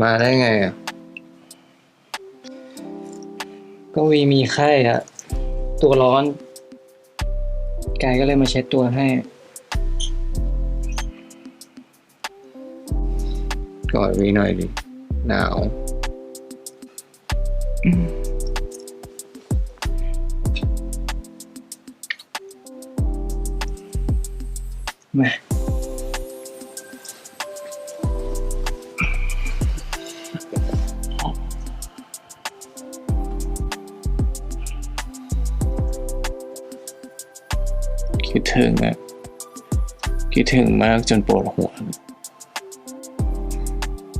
มาได้ไงอะ ก็วีมีไข้อะตัวร้อน กายก็เลยมาเช็ดตัวให้ กอดวีหน่อยดิ หนาว มา คิดถึงอะคิดถึงมากจนปวดหัว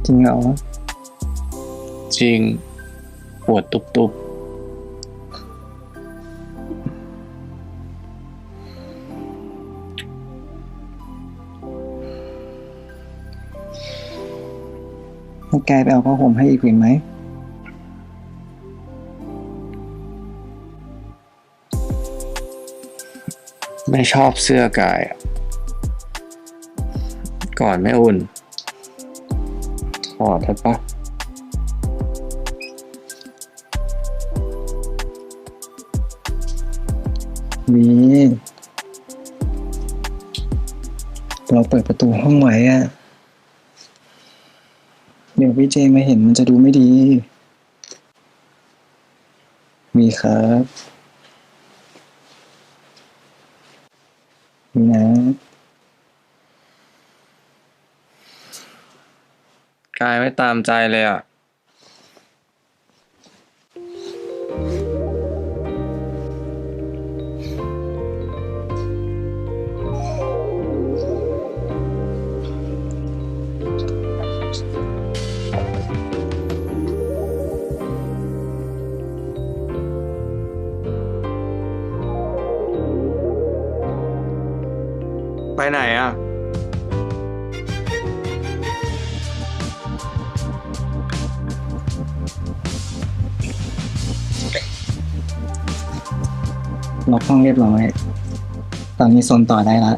จริงเหรอ จริง ปวดตุบให้กไปเอาผ้าห่มให้อีกหวินไหม ไม่ชอบเสื้อกาย ก่อนไม่อุ่นถอดได้ปะวีเราเปิดประตูห้องไว้อะเดี๋ยวพี่เจมาเห็นมันจะดูไม่ดี มีครับ มีนะ กายไม่ตามใจเลยอะ ไหนอะ ล็อกห้องเรียบร้อย ตอนนี้โซนต่อได้ละ